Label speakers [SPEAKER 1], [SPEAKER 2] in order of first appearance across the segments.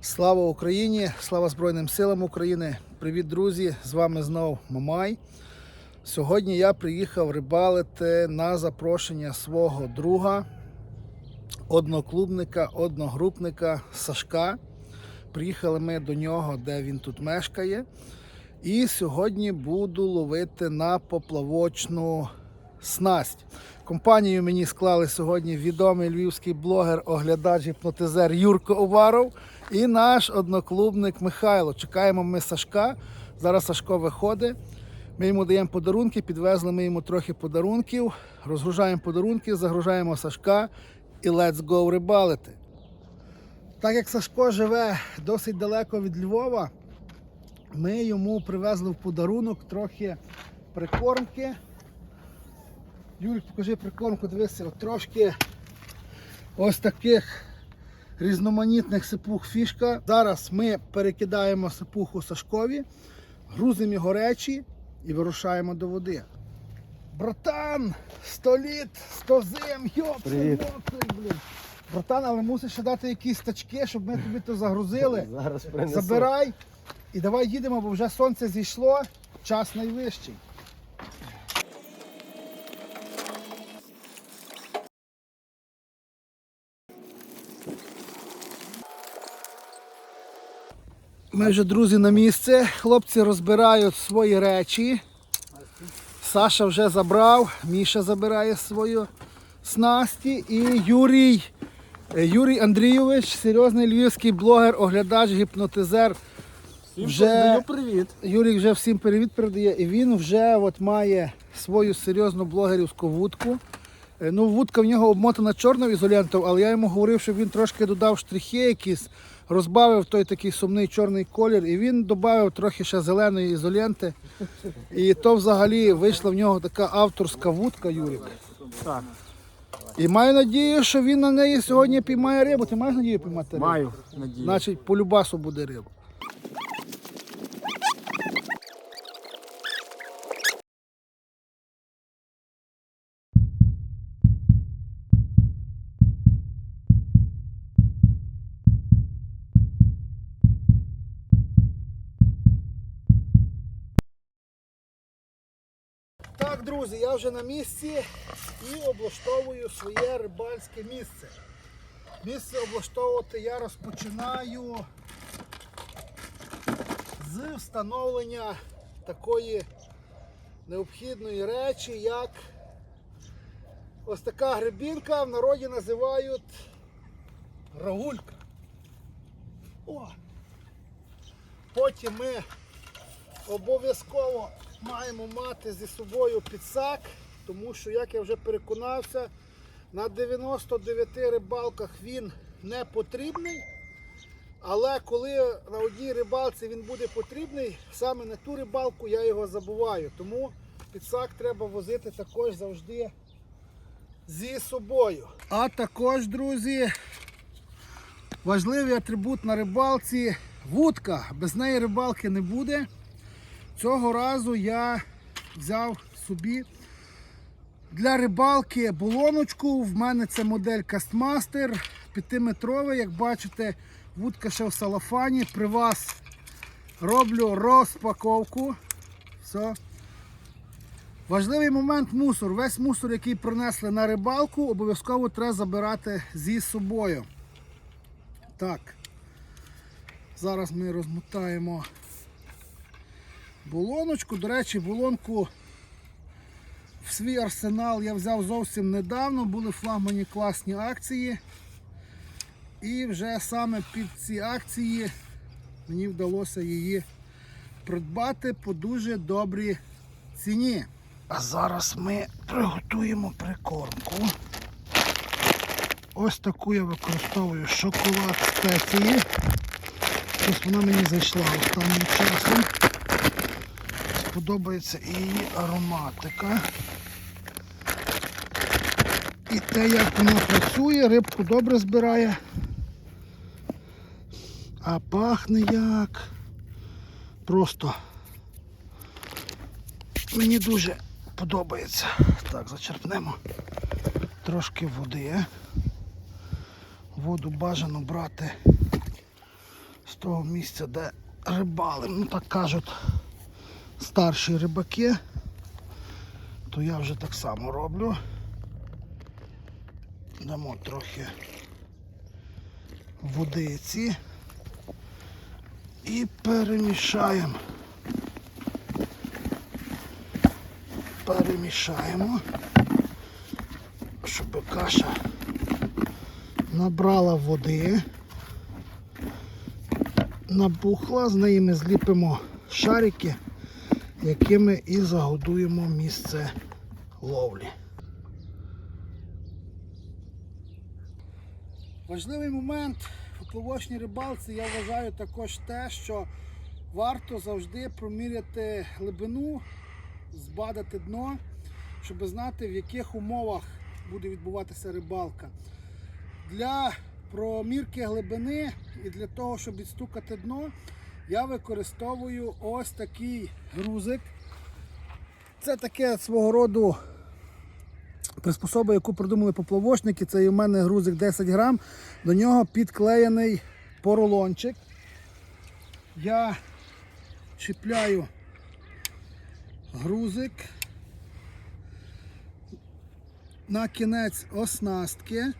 [SPEAKER 1] Слава Україні! Слава Збройним силам України! Привіт, друзі! З вами знов Мамай. Сьогодні я приїхав рибалити на запрошення свого друга, одноклубника, одногрупника Сашка. Приїхали ми до нього, де він тут мешкає. І сьогодні буду ловити на поплавочну снасть. Компанію мені склали сьогодні відомий львівський блогер, оглядач, гіпнотизер Юрко Оваров і наш одноклубник Михайло. Чекаємо ми Сашка. Зараз Сашко виходить. Ми йому даємо подарунки, підвезли ми йому трохи подарунків, розгружаємо подарунки, загружаємо Сашка і let's go рибалити. Так як Сашко живе досить далеко від Львова, ми йому привезли в подарунок трохи прикормки. Юрік, покажи прикормку, дивися, от трошки ось таких різноманітних сипух фішка. Зараз ми перекидаємо сипуху Сашкові, грузимо його речі і вирушаємо до води. Братан, 100 літ, 100 зим, йоп,
[SPEAKER 2] Привіт.
[SPEAKER 1] блін. Братан, але мусиш ще дати якісь тачки, щоб ми тобі то загрузили.
[SPEAKER 2] Зараз принесу.
[SPEAKER 1] Забирай і давай їдемо, бо вже сонце зійшло, час найвищий. Ми вже, друзі, на місце. Хлопці розбирають свої речі. Саша вже забрав, Міша забирає свою снасті і Юрій Е, Юрій Андрійович, серйозний львівський блогер, оглядач, гіпнотизер. Вже
[SPEAKER 2] привіт.
[SPEAKER 1] Юрій вже всім привіт передає, і він вже от має свою серйозну блогерівську вудку. Е, Ну, вудка в нього обмотана чорною ізолентою, але я йому говорив, щоб він трошки додав штрихи якісь, розбавив той такий сумний чорний колір, і він додав трохи ще зеленої ізоленти. І то взагалі вийшла в нього така авторська вудка, Юрік.
[SPEAKER 2] Так,
[SPEAKER 1] І маю надію, що він на неї сьогодні піймає рибу. Ти маєш надію піймати рибу?
[SPEAKER 2] маю надію.
[SPEAKER 1] Значить, по любасу буде риба. Друзі, я вже на місці і облаштовую своє рибальське місце. Місце облаштовувати я розпочинаю з встановлення такої необхідної речі, як ось така грибінка в народі називають рагулька. О! Потім ми обов'язково маємо мати зі собою підсак, тому що, як я вже переконався, на 99 рибалках він не потрібний. Але коли на одній рибалці він буде потрібний, саме на ту рибалку я його забуваю. Тому підсак треба возити також завжди зі собою. А також, друзі, важливий атрибут на рибалці вудка. Без неї рибалки не буде. Цього разу я взяв собі для рибалки болоночку. В мене це модель Castmaster 5-метрова. Як бачите, вудка ще в салафані. При вас роблю розпаковку. Все. Важливий момент мусор. Весь мусор, який принесли на рибалку, обов'язково треба забирати зі собою. Так. Зараз ми розмотаємо болоночку. До речі, болонку в свій арсенал я взяв зовсім недавно, були флагмані класні акції. І вже саме під ці акції мені вдалося її придбати по дуже добрій ціні. А зараз ми приготуємо прикормку. Ось таку я використовую шоколад спеції. Ось вона мені зайшла останнім часом. Подобається і її ароматика. І те, як вона працює, рибку добре збирає. А пахне як. Просто мені дуже подобається. Так, зачерпнемо трошки води. Воду бажано брати з того місця, де рибали, ну так кажуть, старші рибаки, то я вже так само роблю. Дамо трохи водиці і перемішаємо. Перемішаємо, щоб каша набрала води, набухла, з неї ми зліпимо шарики, якими і загодуємо місце ловлі. Важливий момент у плавочній рибалці я вважаю також те, що варто завжди проміряти глибину, збадати дно, щоб знати, в яких умовах буде відбуватися рибалка. Для промірки глибини і для того, щоб відстукати дно, я використовую ось такий грузик. Це таке свого роду приспособа, яку придумали поплавочники. Це у мене грузик 10 грам. До нього підклеєний поролончик. Я чіпляю грузик на кінець оснастки.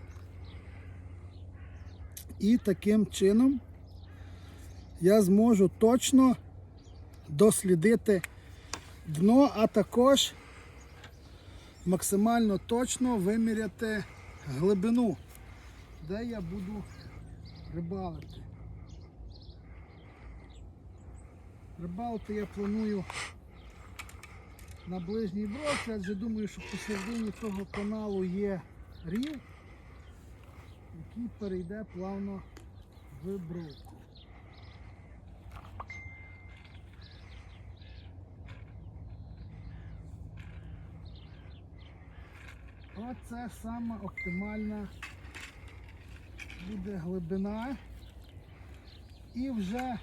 [SPEAKER 1] І таким чином я зможу точно дослідити дно, а також максимально точно виміряти глибину, де я буду рибалити. Рибалити я планую на ближній бровці, адже думаю, що посередині того каналу є рів, який перейде плавно в бровку. Оце сама оптимальна буде глибина. І вже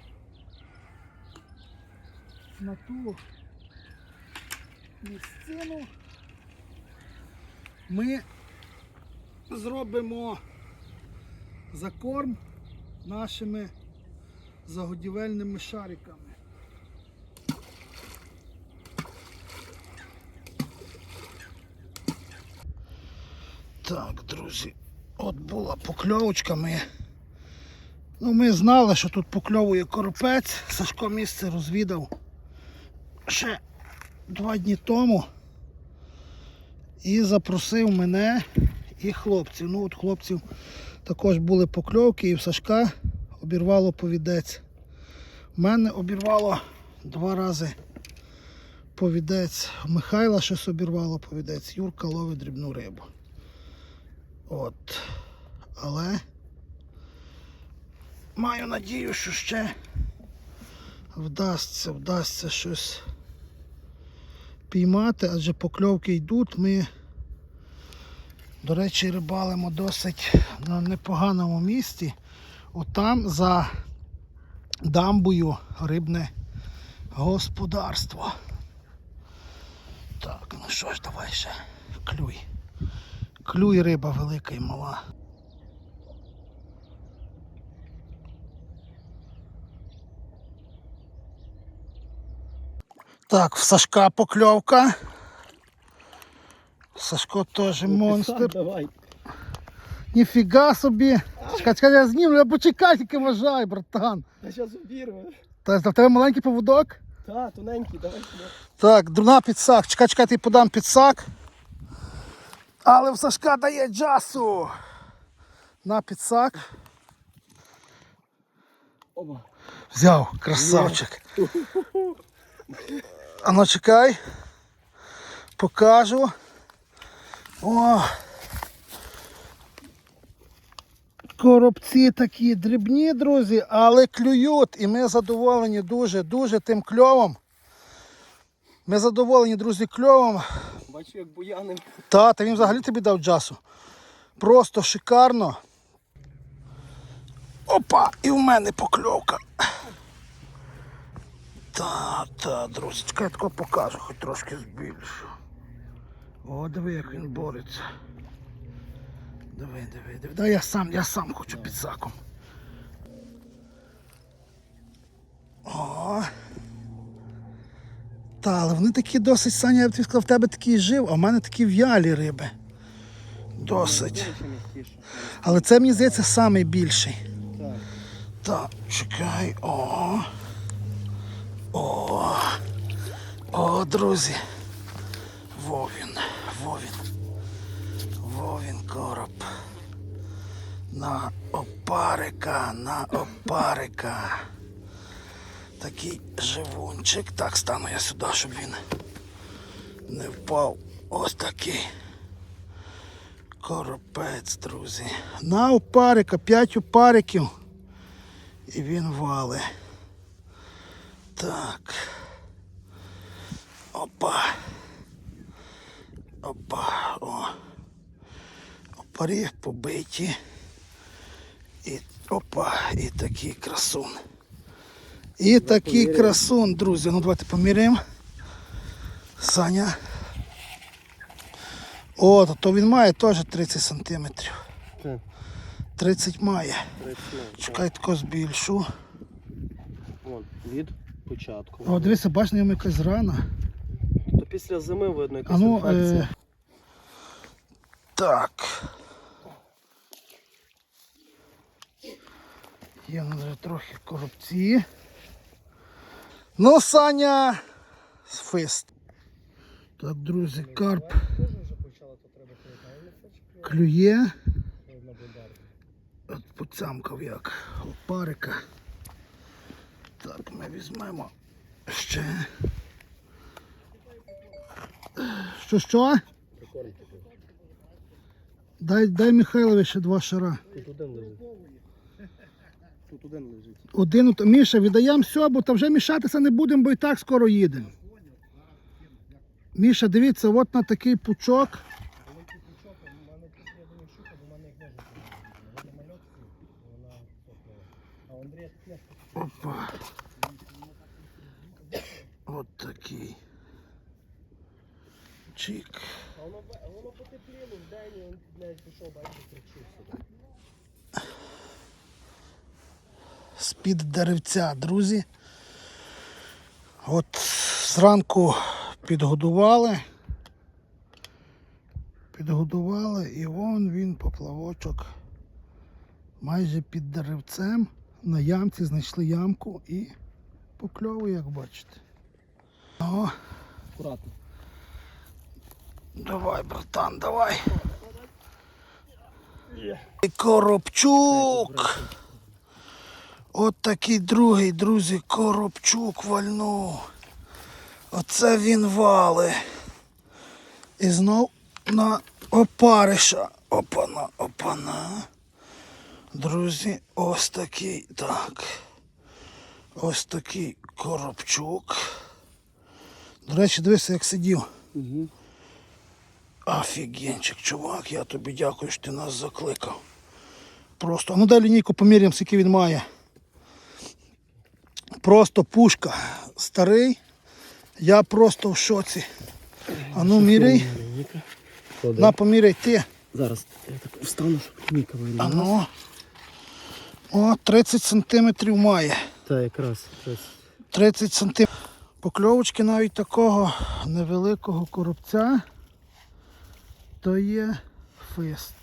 [SPEAKER 1] на ту місцину ми зробимо закорм нашими загодівельними шариками. Так, друзі, от була покльовочка. Ми, ну, ми знали, що тут покльовує коропець. Сашко місце розвідав ще два дні тому і запросив мене і хлопців. Ну от хлопців також були покльовки і в Сашка обірвало повідець. У мене обірвало два рази повідець. Михайла щось обірвало повідець. Юрка ловить дрібну рибу. От. Але маю надію, що ще вдасться, вдасться щось піймати, адже покльовки йдуть. Ми, до речі, рибалимо досить на непоганому місці. Отам за дамбою рибне господарство. Так, ну що ж, давай ще клюй. Клюй риба велика і мала. Так, в Сашка покльовка. Сашко теж монстр.
[SPEAKER 2] Давай.
[SPEAKER 1] Ніфіга собі. Чекай, чекай, я знімлю, я почекай, тільки вважай, братан.
[SPEAKER 2] Та зараз обірве.
[SPEAKER 1] Та в тебе маленький поводок?
[SPEAKER 2] Та, тоненький, давай сюди.
[SPEAKER 1] Так, друна підсак. Чекай, чекай, ти подам підсак. Але в Сашка дає джасу. На підсак.
[SPEAKER 2] Оба.
[SPEAKER 1] Взяв, красавчик. А ну чекай. Покажу. О. Коробці такі дрібні, друзі, але клюють. І ми задоволені дуже-дуже тим кльовом. Ми задоволені, друзі, кльовом.
[SPEAKER 2] Бачу, як буяним.
[SPEAKER 1] Та, та він взагалі тобі дав джасу. Просто шикарно. Опа, і в мене покльовка. Та, та, друзі, я тако покажу, хоч трошки збільшу. О, диви, як він бореться. Диви, диви, диви. Да я сам, я сам хочу під саком. Та, але вони такі досить, Саня, я б сказав, в тебе такий жив, а в мене такі в'ялі риби. Досить. Але це, мені здається, найбільший.
[SPEAKER 2] Так.
[SPEAKER 1] Так, чекай. О. О. О, друзі. Вовін. Вовін. Вовін короб. На опарика, на опарика. Такий живунчик. Так, стану я сюди, щоб він не впав. Ось такий. Коропець, друзі. На опарика, п'ять опариків. І він вали. Так. Опа. Опа. О. Опарі побиті. І опа. І такий красун. І такий красун, друзі. Ну давайте поміряємо. Саня. О, то він має теж 30 сантиметрів. 30 має.
[SPEAKER 2] Працює.
[SPEAKER 1] Чекай тако збільшу.
[SPEAKER 2] Вон, від початку.
[SPEAKER 1] О, дивися, бач, на ньому якась рана.
[SPEAKER 2] То після зими видно якась
[SPEAKER 1] ну,
[SPEAKER 2] інфекція.
[SPEAKER 1] е... так. Є в нас вже трохи коробці. Ну, Саня, фист. Так, друзі, карп
[SPEAKER 2] то треба
[SPEAKER 1] клює. От поцямкав як опарика. Так, ми візьмемо ще. Що що? Дай, дай Михайлові ще два шара.
[SPEAKER 2] Тут один лежить. Тут один лежить.
[SPEAKER 1] Один, от- Міша, віддаємо бо та вже мішатися не будемо, бо і так скоро їдемо. Міша, дивіться, от на такий пучок. Опа. От такий. Чик.
[SPEAKER 2] Воно, потепліло в день, він навіть пішов, бачите,
[SPEAKER 1] з-під деревця, друзі. От зранку підгодували. Підгодували і вон він поплавочок. Майже під деревцем. На ямці знайшли ямку і покльовує, як бачите. О,
[SPEAKER 2] Акуратно.
[SPEAKER 1] давай, братан, давай. Коробчук. От такий другий, друзі, коробчук вальнув. Оце він вали. І знов на опариша. Опана, опана. Друзі, ось такий. Так. Ось такий коробчук. До речі, дивися, як сидів.
[SPEAKER 2] Угу.
[SPEAKER 1] Офігенчик, чувак, я тобі дякую, що ти нас закликав. Просто, А ну дай лінійку поміряємо, скільки він має. Просто пушка. Старий. Я просто в шоці. А ну міряй. На поміряй ти.
[SPEAKER 2] Зараз я так встану, щоб Ніка вийде.
[SPEAKER 1] Ну. О, 30 сантиметрів має.
[SPEAKER 2] Так, якраз. якраз.
[SPEAKER 1] 30 сантиметрів. Покльовочки навіть такого невеликого коробця. То є фист.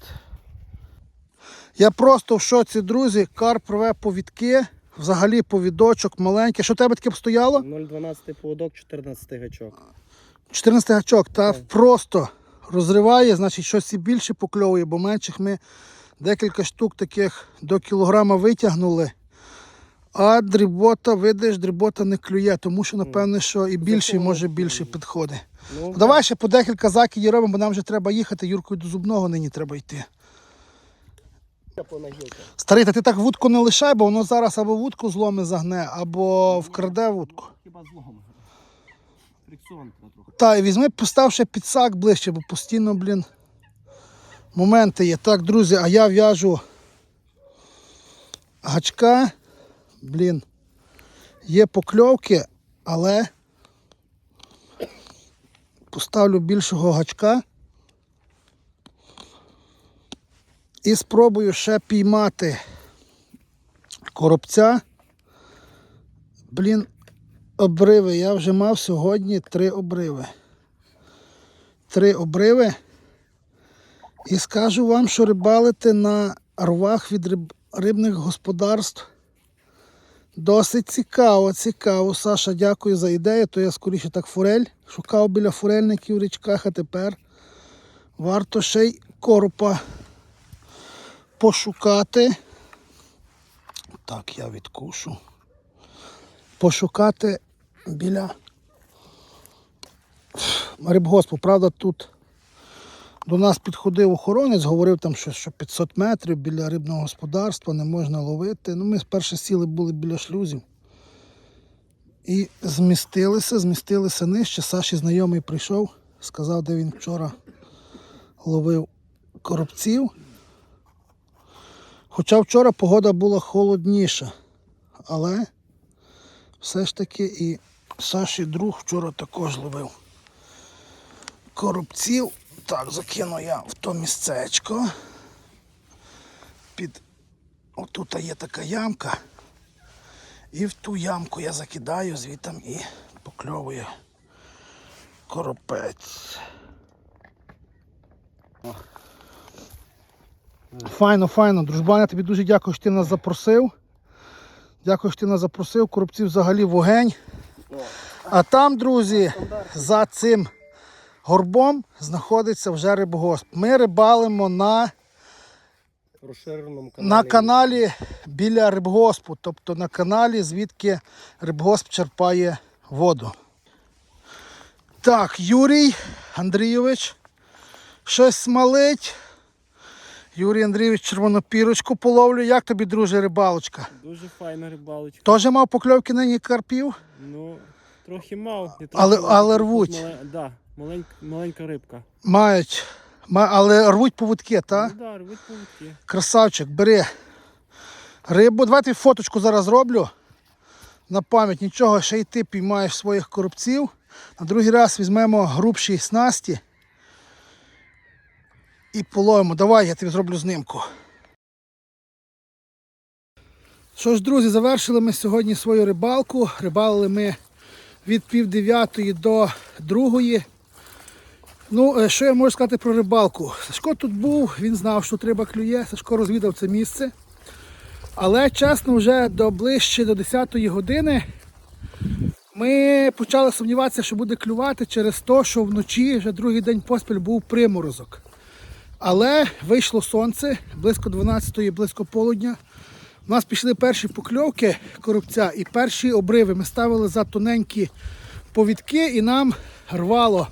[SPEAKER 1] Я просто в шоці, друзі. Карп рве повідки. Взагалі повідочок маленький. Що в тебе таке стояло?
[SPEAKER 2] 0,12 поводок, 14 гачок.
[SPEAKER 1] 14 гачок, та просто розриває, значить щось і більше покльовує, бо менших ми декілька штук таких до кілограма витягнули. А дрібота, видиш, дрібота не клює, тому що, напевне, що і більший може більше підходить.
[SPEAKER 2] Ну,
[SPEAKER 1] Давай ще по декілька закидів робимо, бо нам вже треба їхати. Юркою до зубного нині треба йти.
[SPEAKER 2] Я по нагілка.
[SPEAKER 1] Старий, та ти так вудку не лишай, бо воно зараз або вудку зломи загне, або вкраде вудку.
[SPEAKER 2] Хіба злом. Фрикціон трохи.
[SPEAKER 1] Та, і візьми, постав ще підсак ближче, бо постійно, блін, моменти є. Так, друзі, а я в'яжу гачка. Блін, є покльовки, але поставлю більшого гачка. І спробую ще піймати коробця. Блін, обриви. Я вже мав сьогодні три обриви. Три обриви. І скажу вам, що рибалити на рвах від риб, рибних господарств досить цікаво, цікаво. Саша, дякую за ідею. То я скоріше так форель шукав біля форельників в річках, а тепер варто ще й коропа пошукати. Так, я відкушу. Пошукати біля рибгоспу. Правда, тут до нас підходив охоронець, говорив там, що, що 500 метрів біля рибного господарства не можна ловити. Ну, ми спершу сіли були біля шлюзів. І змістилися, змістилися нижче. Саші знайомий прийшов, сказав, де він вчора ловив коробців. Хоча вчора погода була холодніша, але все ж таки і Саші друг вчора також ловив коробців. Так, закину я в то місцечко. Під отут є така ямка. І в ту ямку я закидаю звітом і покльовую коропець. Файно, файно, дружбан, я тобі дуже дякую, що ти нас запросив. Дякую, що ти нас запросив. Коробці взагалі вогень. А там, друзі, за цим горбом знаходиться вже рибгосп. Ми рибалимо на,
[SPEAKER 2] каналі.
[SPEAKER 1] на каналі біля рибгоспу, тобто на каналі, звідки рибгосп черпає воду. Так, Юрій Андрійович щось смалить. Юрій Андрійович червонопірочку половлю. Як тобі, друже, рибалочка?
[SPEAKER 2] Дуже файна рибалочка.
[SPEAKER 1] Теж мав покльовки нині карпів?
[SPEAKER 2] Ну, трохи мав. трохи
[SPEAKER 1] Але-
[SPEAKER 2] мав.
[SPEAKER 1] але рвуть.
[SPEAKER 2] мале- Да, маленька, маленька рибка.
[SPEAKER 1] Мають. Ма- Але рвуть поводки, так?
[SPEAKER 2] Ну, да, рвуть поводки.
[SPEAKER 1] Красавчик, бери рибу. Давайте фоточку зараз зроблю. На пам'ять нічого, ще й ти піймаєш своїх коробців. На другий раз візьмемо грубші снасті і половимо. Давай, я тобі зроблю знимку. Що ж, друзі, завершили ми сьогодні свою рибалку. Рибалили ми від пів до другої. Ну, е, що я можу сказати про рибалку? Сашко тут був, він знав, що треба клює, Сашко розвідав це місце. Але чесно, вже до ближче до 10-ї години ми почали сумніватися, що буде клювати через те, що вночі вже другий день поспіль був приморозок. Але вийшло сонце близько 12-ї, близько полудня. У нас пішли перші покльовки коробця і перші обриви. Ми ставили за тоненькі повідки і нам рвало.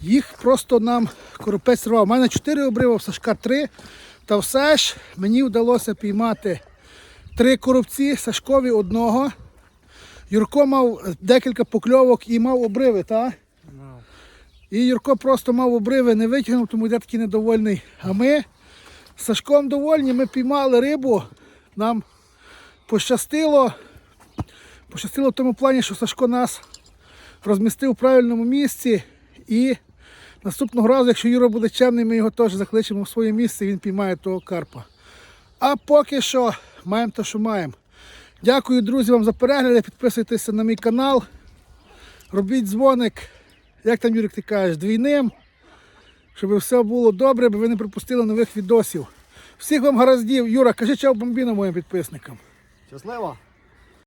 [SPEAKER 1] Їх просто нам коропець рвав. У мене 4 обриви, в Сашка 3. Та все ж мені вдалося піймати три коробці, Сашкові одного. Юрко мав декілька покльовок і мав обриви, так? І Юрко просто мав обриви, не витягнув, тому йде такий недовольний. А ми з Сашком довольні, ми піймали рибу. Нам пощастило. Пощастило в тому плані, що Сашко нас розмістив в правильному місці. І наступного разу, якщо Юра буде чемний, ми його теж закличемо в своє місце, і він піймає того карпа. А поки що маємо те, що маємо. Дякую, друзі, вам за перегляди. Підписуйтеся на мій канал. Робіть дзвоник. Як там, Юрик, ти кажеш, двійним. Щоб все було добре, аби ви не пропустили нових відосів. Всіх вам гараздів. Юра, кажи чао бомбіна моїм підписникам.
[SPEAKER 3] Щасливо!